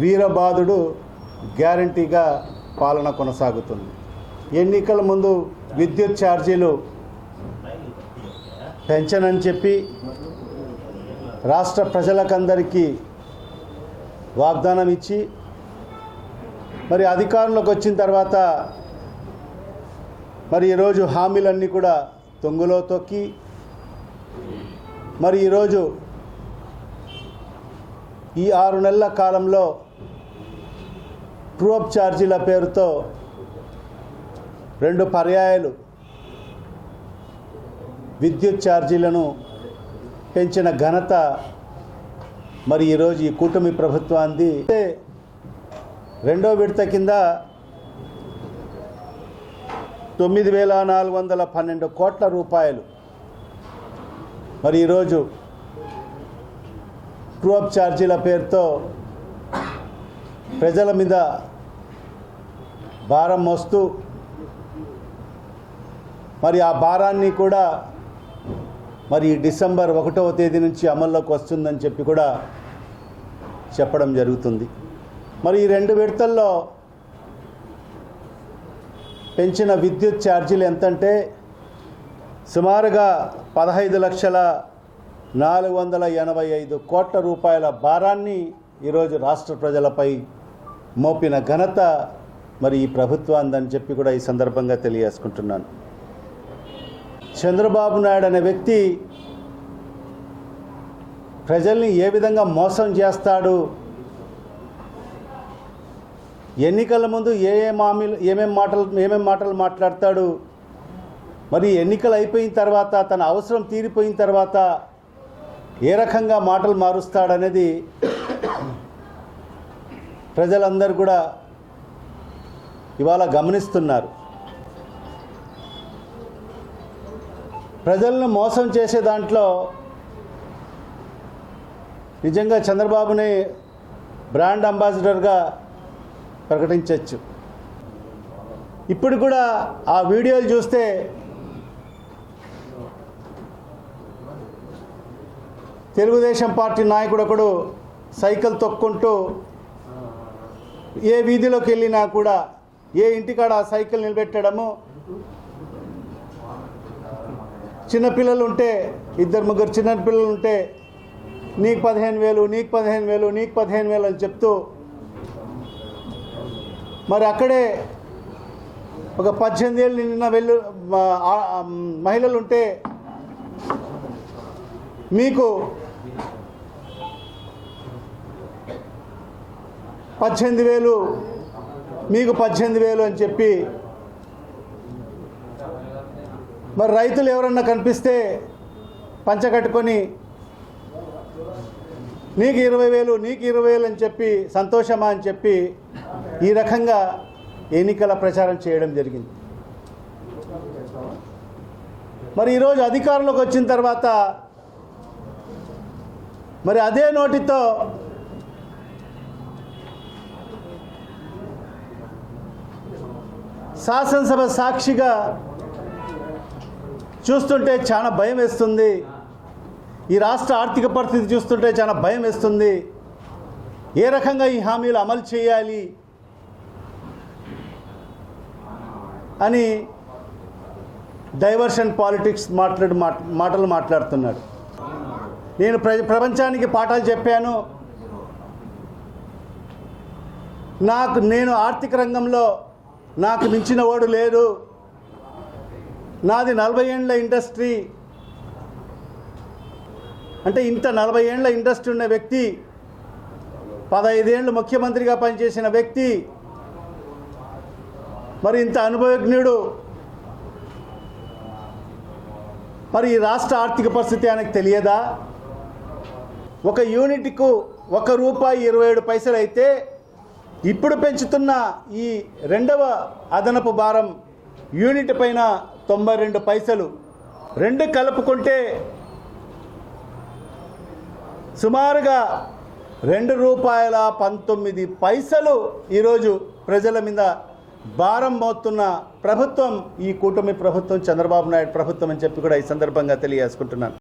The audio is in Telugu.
వీరబాదుడు గ్యారంటీగా పాలన కొనసాగుతుంది. ఎన్నికల ముందు విద్యుత్ ఛార్జీలు పెంచనని చెప్పి రాష్ట్ర ప్రజలకందరికీ వాగ్దానం ఇచ్చి మరి అధికారంలోకి వచ్చిన తర్వాత మరి ఈరోజు హామీలన్నీ కూడా తొంగులో తొక్కి మరి ఈరోజు ఈ ఆరు నెలల కాలంలో ట్రూఅప్ ఛార్జీల పేరుతో రెండు పర్యాయాలు విద్యుత్ ఛార్జీలను పెంచిన ఘనత మరి ఈరోజు ఈ కూటమి ప్రభుత్వాన్ని రెండో విడత కింద తొమ్మిది వేల నాలుగు వందల పన్నెండు కోట్ల రూపాయలు మరి ఈరోజు ట్రూఅప్ ఛార్జీల పేరుతో ప్రజల మీద భారం మోస్తూ మరి ఆ భారాన్ని కూడా మరి డిసెంబర్ ఒకటవ తేదీ నుంచి అమల్లోకి వస్తుందని చెప్పి కూడా చెప్పడం జరుగుతుంది. మరి ఈ రెండు విడతల్లో పెంచిన విద్యుత్ ఛార్జీలు ఎంతంటే సుమారుగా పదహైదు లక్షల నాలుగు వందల ఎనభై ఐదు కోట్ల రూపాయల భారాన్ని ఈరోజు రాష్ట్ర ప్రజలపై మోపిన ఘనత మరి ఈ ప్రభుత్వాందని చెప్పి కూడా ఈ సందర్భంగా తెలియజేసుకుంటున్నాను. చంద్రబాబు నాయుడు అనే వ్యక్తి ప్రజల్ని ఏ విధంగా మోసం చేస్తాడు? ఎన్నికల ముందు ఏ ఏ హామీలు ఏమేం మాటలు ఏమేం మాటలు మాట్లాడతాడు? మరి ఎన్నికలు అయిపోయిన తర్వాత తన అవసరం తీరిపోయిన తర్వాత ఏ రకంగా మాటలు మారుస్తాడనేది ప్రజలందరూ కూడా ఇవాళ గమనిస్తున్నారు. ప్రజలను మోసం చేసే దాంట్లో నిజంగా చంద్రబాబుని బ్రాండ్ అంబాసిడర్గా ప్రకటించవచ్చు ఇప్పుడు కూడా ఆ వీడియోలు చూస్తే తెలుగుదేశం పార్టీ నాయకుడు ఒకడు సైకిల్ తొక్కుంటూ ఏ వీధిలోకి వెళ్ళినా కూడా ఏ ఇంటికాడ ఆ సైకిల్ నిలబెట్టడము. చిన్నపిల్లలు ఉంటే ఇద్దరు ముగ్గురు చిన్న పిల్లలు ఉంటే నీకు పదిహేను వేలు నీకు పదిహేను వేలు నీకు పదిహేను వేలు అని చెప్తూ మరి అక్కడే ఒక పద్దెనిమిది ఏళ్ళు నిన్న వెళ్ళు మహిళలు ఉంటే మీకు పద్దెనిమిది వేలు. మీకు పద్దెనిమిది వేలు అని చెప్పి మరి రైతులు ఎవరన్నా కనిపిస్తే పంచగట్టుకొని నీకు ఇరవై వేలు నీకు ఇరవై వేలు అని చెప్పి సంతోషమా అని చెప్పి ఈ రకంగా ఎన్నికల ప్రచారం చేయడం జరిగింది. మరి ఈరోజు అధికారంలోకి వచ్చిన తర్వాత మరి అదే నోటితో శాసనసభ సాక్షిగా చూస్తుంటే చాలా భయం వేస్తుంది. ఈ రాష్ట్ర ఆర్థిక పరిస్థితి చూస్తుంటే చాలా భయం వేస్తుంది. ఏ రకంగా ఈ హామీలు అమలు చేయాలి అని డైవర్షన్ పాలిటిక్స్ మాట్లాడు మాటలు మాట్లాడుతున్నాడు. నేను ప్ర ప్రపంచానికి పాఠాలు చెప్పాను. నాకు నేను ఆర్థిక రంగంలో నాకు మించిన వాడు లేడు నాది నలభై ఏండ్ల ఇండస్ట్రీ. అంటే ఇంత నలభై ఏండ్ల ఇండస్ట్రీ ఉన్న వ్యక్తి పదహైదేళ్ళు ముఖ్యమంత్రిగా పనిచేసిన వ్యక్తి మరి ఇంత అనుభవజ్ఞుడు. మరి ఈ రాష్ట్ర ఆర్థిక పరిస్థితి ఆయనకు తెలియదా? ఒక యూనిట్కు ఒక రూపాయి ఇరవై ఏడు పైసలు అయితే ఇప్పుడు పెంచుతున్న ఈ రెండవ అదనపు భారం యూనిట్ పైన తొంభై రెండు పైసలు. రెండు కలుపుకుంటే సుమారుగా రెండు రూపాయల పంతొమ్మిది పైసలు ఈరోజు ప్రజల మీద భారం మోస్తున్న ప్రభుత్వం ఈ కూటమి ప్రభుత్వం చంద్రబాబు నాయుడు ప్రభుత్వం అని చెప్పి కూడా ఈ సందర్భంగా తెలియజేసుకుంటున్నాను.